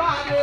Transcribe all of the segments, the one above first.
বারে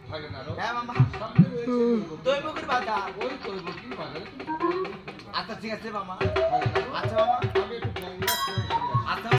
থাকে না? হ্যাঁ মামা সামনে রয়েছে মুখের বাজার ওই দইবো কি আচ্ছা ঠিক আছে, মামা? আচ্ছা মামা